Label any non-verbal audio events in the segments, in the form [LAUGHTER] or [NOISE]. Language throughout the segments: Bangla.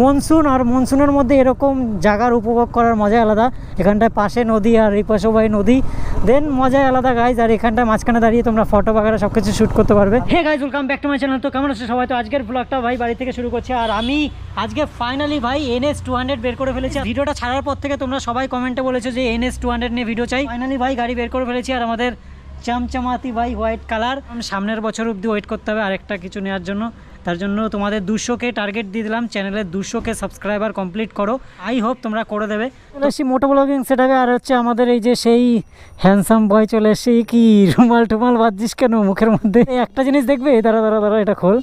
মনসুন আর মনসুনের মধ্যে এরকম জায়গার উপভোগ করার মজাই আলাদা। এখানটায় পাশে নদী আর এই পাশেও ভাই নদী। দেন মজাই আলাদা গাইজ আর এখানটায় মাঝখানে দাঁড়িয়ে তোমরা ফটো বাগেরা সব কিছু শ্যুট করতে পারবে। Hey guys welcome back to my channel তো কেমন আছে সবাই? তো আজকের ব্লগটা ভাই বাড়ি থেকে শুরু করছে। আর আমি আজকে ফাইনালি ভাই এনএস টু হান্ড্রেড বের করে ফেলেছি। ভিডিওটা ছাড়ার পর থেকে তোমরা সবাই কমেন্টে বলেছ যে এনএস টু হান্ড্রেড নিয়ে ভিডিও চাই। ফাইনালি ভাই গাড়ি বের করে ফেলেছি। আর আমাদের চামচামাতি ভাই হোয়াইট কালার সামনের বছর অব্দি ওয়েট করতে হবে আরেকটা কিছু নেওয়ার জন্য। তার জন্য তোমাদের দুশোকে টার্গেট দিয়ে দিলাম চ্যানেলের দুশোকে সাবস্ক্রাইবার কমপ্লিট করো। আই হোপ তোমরা করে দেবে। এসছি মোটো ব্লগিং সেটাকে, আর হচ্ছে আমাদের এই যে সেই হ্যান্ডসাম বয় চলে এসছে কি রুমাল টুমাল বাজছিস কেন মুখের মধ্যে? একটা জিনিস দেখবে দাঁড়া দাঁড়া দাঁড়া, এটা খোল।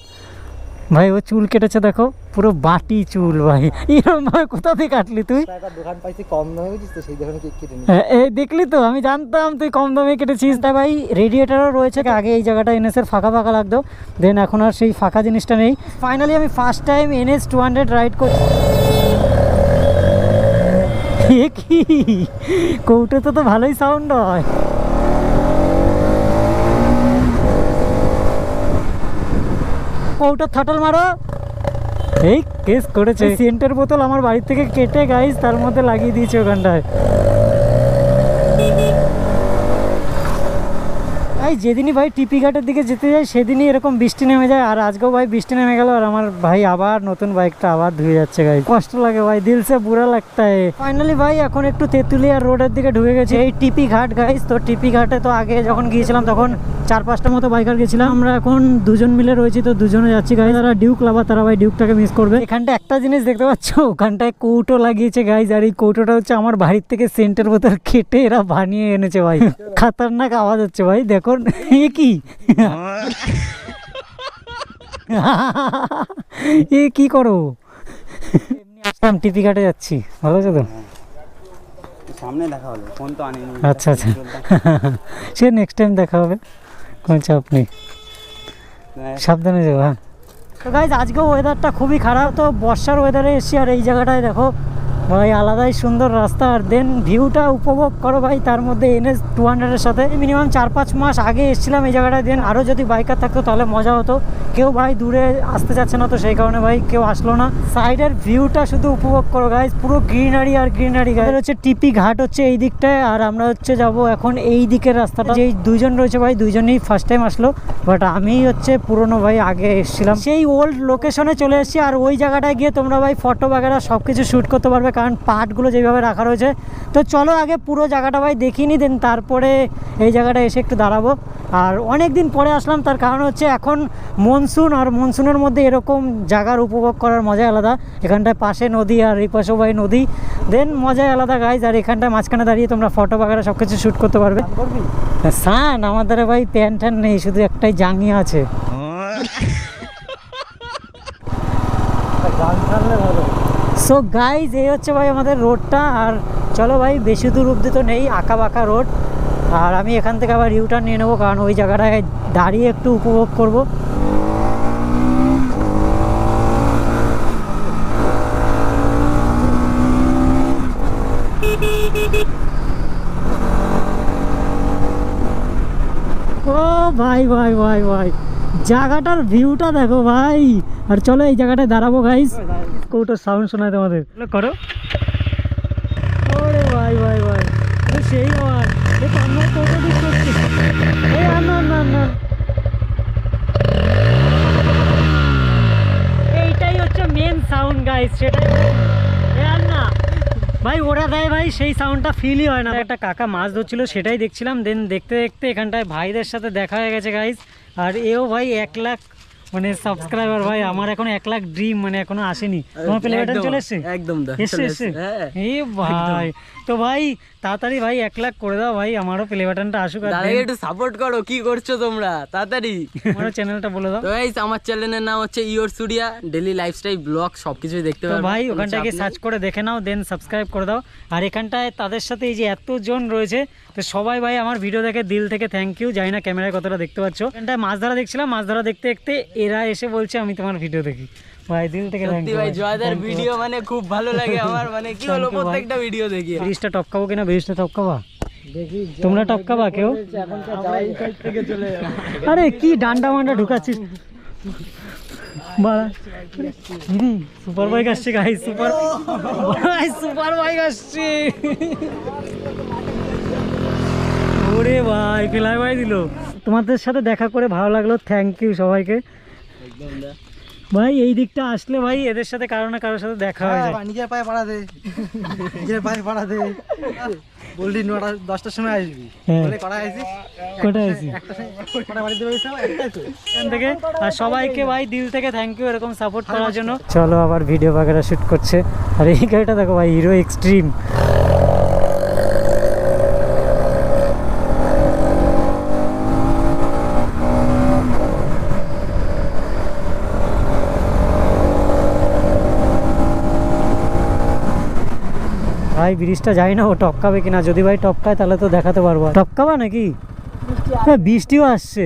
ভাই ও চুল কেটেছে দেখো পুরো বাটি চুল ভাই। এরকম ভাবে কোথা থেকে কাটলি তুই? দোকান পাইছি কম দামে তো সেই দোকানে কেটে হ্যাঁ, এই দেখলি তো আমি জানতাম তুই কম দামে কেটেছিস। তাই ভাই রেডিয়েটারও রয়েছে আগে এই জায়গাটা এনএসের ফাঁকা ফাঁকা লাগতো। দেন এখন আর সেই ফাঁকা জিনিসটা নেই। ফাইনালি আমি first time NS two hundred ride করছি কৌটোতে তো ভালোই সাউন্ড হয়। কৌটো থটল মারো। এই কেস করেছে। সেন্টের বোতল আমার বাড়ি থেকে কেটে গাইস তার মধ্যে লাগিয়ে দিয়েছে ওখানটায়। ভাই যেদিনই ভাই টিপি ঘাটের দিকে যেতে যাই সেদিনই এরকম বৃষ্টি নেমে যায়। আর আজকেও ভাই বৃষ্টি নেমে গেল আর আমার ভাই আবার নতুন বাইকটা আবার ধুয়ে যাচ্ছে গাই কষ্ট লাগে ভাই দিলসে বুড়া লাগতা ফাইনালি ভাই এখন একটু তেঁতুলিয়া রোডের দিকে ঢুকে গেছে। এই টিপি ঘাট গাইস তো টিপি ঘাটে তো আগে যখন গিয়েছিলাম তখন চার পাঁচটা মতো বাইকার গেছিলাম। আমরা এখন দুজন মিলে রয়েছি তো দুজনে যাচ্ছি গাইজ তারা ডিউক লাভা তারা ভাই ডিউকটাকে মিস করবে। এখানটা একটা জিনিস দেখতে পাচ্ছ? ওখানটায় কৌটো লাগিয়েছে গাইজ আর এই কৌটোটা হচ্ছে আমার বাড়ির থেকে সেন্টের বোতল কেটে এরা বানিয়ে এনেছে ভাই। খাতারনাক আওয়াজ হচ্ছে ভাই দেখুন। এ কি? এ কি করো? আসলাম টিপি ঘাটে যাচ্ছি। ভালো আছে তো? সামনে দেখা হলো ফোন তো আনেনি। আচ্ছা আচ্ছা। সে নেক্সট টাইম দেখা হবে। কোনো চাপ নেই। সাবধানে যাব হ্যাঁ। তো গাইজ আজকেও ওয়েদারটা খুবই খারাপ তো বর্ষার ওয়েদারে এসছি আর এই জায়গাটায় দেখো ভাই, আলাদাই সুন্দর রাস্তা। আর দেন ভিউটা উপভোগ করো ভাই, তার মধ্যে এনএস টু হান্ড্রেডের সাথে। মিনিমাম চার পাঁচ মাস আগে এসেছিলাম এই জায়গাটায়। দেন আরও যদি বাইকার থাকতো তাহলে মজা হতো। কেউ ভাই দূরে আসতে চাচ্ছে না তো সেই কারণে ভাই কেউ আসলো না। সাইডের ভিউটা শুধু উপভোগ করো গাইজ পুরো গ্রিনারি আর গ্রিনারি গাইজ হচ্ছে টিপি ঘাট হচ্ছে এই দিকটায়, আর আমরা হচ্ছে যাব এখন এই দিকের রাস্তাটা। যেই দুজন রয়েছে ভাই, দুইজনই ফার্স্ট টাইম আসলো। বাট আমি হচ্ছে পুরনো ভাই আগে এসেছিলাম। সেই ওল্ড লোকেশনে চলে এসেছি, আর ওই জায়গাটায় গিয়ে তোমরা ভাই ফটো বাগেরা সব কিছু শ্যুট করতে পারবে। কারণ পার্টগুলো যেভাবে রাখা রয়েছে। তো চলো আগে পুরো জায়গাটা ভাই দেখিনি দেন তারপরে এই জায়গাটা এসে একটু দাঁড়াবো। আর অনেক দিন পরে আসলাম তার কারণ হচ্ছে এখন মনসুন আর মনসুনের মধ্যে এরকম জায়গার উপভোগ করার মজাই আলাদা। এখানটায় পাশে নদী আর এই পাশেও ভাই নদী। দেন মজাই আলাদা গাইজ আর এখানটায় মাঝখানে দাঁড়িয়ে তোমরা ফটো বাগেরা সব কিছু শ্যুট করতে পারবে। সান আমাদের ভাই প্যান ট্যান নেই শুধু একটাই জাঙ্গি আছে। [LAUGHS] গান সো গাইজ এই হচ্ছে ভাই আমাদের রোডটা আর চলো ভাই, বেশি দূর অব্দি তো নেই, আঁকা বাঁকা রোড আর আমি এখান থেকে আবার ইউটার্ন নিয়ে নেব, কারণ ওই জায়গাটায় দাঁড়িয়ে একটু উপভোগ করব। ও, ভাই ভাই ভাই ভাই। জায়গাটার ভিউটা দেখো ভাই। আর চলো এই জায়গাটায় দাঁড়াবো গাইস কৌটোর সাউন্ড শোনায় তোমাদের। করো। ওরে ভাই ভাই ভাই। সেই আওয়াজ। না না না এইটাই হচ্ছে মেন সাউন্ড গাইস সেটাই এ আর না ভাই ওরা দেয় ভাই সেই সাউন্ডটা ফিলই হয় না। একটা কাকা মাছ ধরছিল সেটাই দেখছিলাম। দেন দেখতে দেখতে এখানটায় ভাইদের সাথে দেখা হয়ে গেছে গাইজ আর এও ভাই এক লাখ মানে সাবস্ক্রাইবার ভাই। আমার এখন এক লাখ ড্রিম মানে এখনও আসেনি। তোমার প্লে বাটন চলে এসছে? একদম দা এসছে? এসছে এ ভাই। তো ভাই তাড়াতাড়ি ভাই এক লাখ করে দাও ভাই আমারও প্লে বাটনটা আসুক আর দাদাকে একটু সাপোর্ট করো কি করছ তোমরা? তাড়াতাড়ি। আমারও চ্যানেলটা বলে দাও। তো গাইস আমার চ্যানেলের নাম হচ্ছে your studio daily lifestyle vlog সবকিছুই দেখতে তো পারবে। ভাই গিয়ে সার্চ করে দেখে নাও দেন সাবস্ক্রাইব করে দাও। আর এখানটায় তাদের সাথে এই যে এতজন রয়েছে তো সবাই ভাই আমার ভিডিও দেখে দিল থেকে থ্যাংক ইউ জানি না ক্যামেরায় কতটা দেখতে পাচ্ছ। এখানটায় মাছ ধরা দেখছিলাম মাছ ধরা দেখতে দেখতে এরা এসে বলছে আমি তোমার ভিডিও দেখি। ভাই দিল থেকে সত্যি ভাই জয়দার ভিডিও মানে খুব ভালো লাগে [LAUGHS] আমার মানে কি হলো প্রত্যেকটা ভিডিও দেখি। ব্রিজটা টপকাবো কিনা ব্রিজটা টপকাবা? তোমরা টপকাবা কেউ? আরে কি ডান্ডা মান্ডা ঢুকাচ্ছিস? বাড়া সুপার বাইক আসছে গাই সুপার ভাই সুপার বাইক আসছে। ওরে ভাই ফেলাই ভাই দিল। তোমাদের সাথে দেখা করে ভালো লাগল থ্যাংক ইউ সবাইকে। ভাই এই দিকটা আসলে ভাই এদের সাথে কারও না কারোর সাথে দেখা হয়ে যায়। নিজের পায়ে পাড়া দে। নিজের পায়ে পাড়া দে। বললি নটা দশটার সময় আসবি। হ্যাঁ। বলে কটা আসিস কোথায় আছি কটা বাড়িতে বেরিয়েছে এখান থেকে। আর সবাইকে ভাই দিল থেকে থ্যাংক ইউ এরকম সাপোর্ট করার জন্য। চলো আবার ভিডিও বাগেরা শুট করছে। আর এই গাড়িটা দেখো ভাই হিরো এক্সট্রিম ভাই ব্রিজটা যাই না ও টপকাবে কিনা? যদি ভাই টপকায় তাহলে তো দেখাতে পারব টপকাবা নাকি? হ্যাঁ বৃষ্টিও আসছে।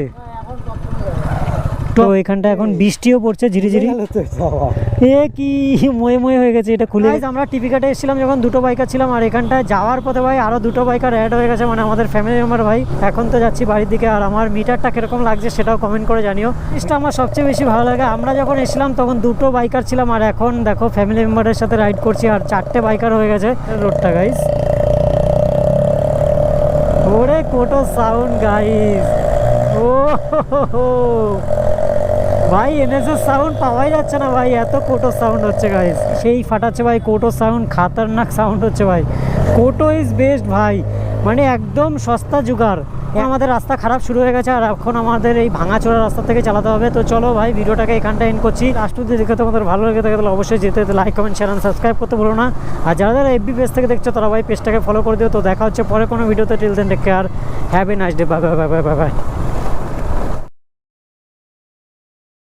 তো এখানটা এখন বৃষ্টিও পড়ছে ঝিরিঝিরি। এ কি ময়ে ময়ে হয়ে গেছে এটা খুলে আমরা টিভি কাটে এসেছিলাম যখন দুটো বাইকার ছিলাম আর এখানটায় যাওয়ার পথে ভাই আরও দুটো বাইকার অ্যাড হয়ে গেছে মানে আমাদের ফ্যামিলি মেম্বার ভাই। এখন তো যাচ্ছি বাড়ির দিকে আর আমার মিটারটা কীরকম লাগছে সেটাও কমেন্ট করে জানিও। জিনিসটা আমার সবচেয়ে বেশি ভালো লাগে আমরা যখন এসেছিলাম তখন দুটো বাইকার ছিলাম আর এখন দেখো ফ্যামিলি মেম্বারের সাথে রাইড করছি আর চারটে বাইকার হয়ে গেছে। রোডটা গাইস ওরে কোটো সাউন্ড গাইস ও হো হো। ভাই এনএসএস সাউন্ড পাওয়াই যাচ্ছে না ভাই এত কোটো সাউন্ড হচ্ছে গাইস সেই ফাটাচ্ছে ভাই কোটো সাউন্ড খাতারনাক সাউন্ড হচ্ছে ভাই। কোটো ইজ বেস্ট ভাই? মানে একদম সস্তা জুগার আমাদের রাস্তা খারাপ শুরু হয়ে গেছে আর এখন আমাদের এই ভাঙাচোরা রাস্তা থেকে চালাতে হবে। তো চলো ভাই ভিডিওটাকে এখানটা এন্ড করছি। লাস্ট অব্দি দেখে তোমাদের ভালো লেগে থাকে তাহলে অবশ্যই যেতে লাইক কমেন্ট শেয়ার সাবস্ক্রাইব করতে ভুলো না। আর যারা যারা এফবি পেজ থেকে দেখছ তারা ভাই পেজটাকে ফলো করে দিও। তো দেখা হচ্ছে পরে কোনো ভিডিওতে। Till then take care have a nice day bye bye bye bye bye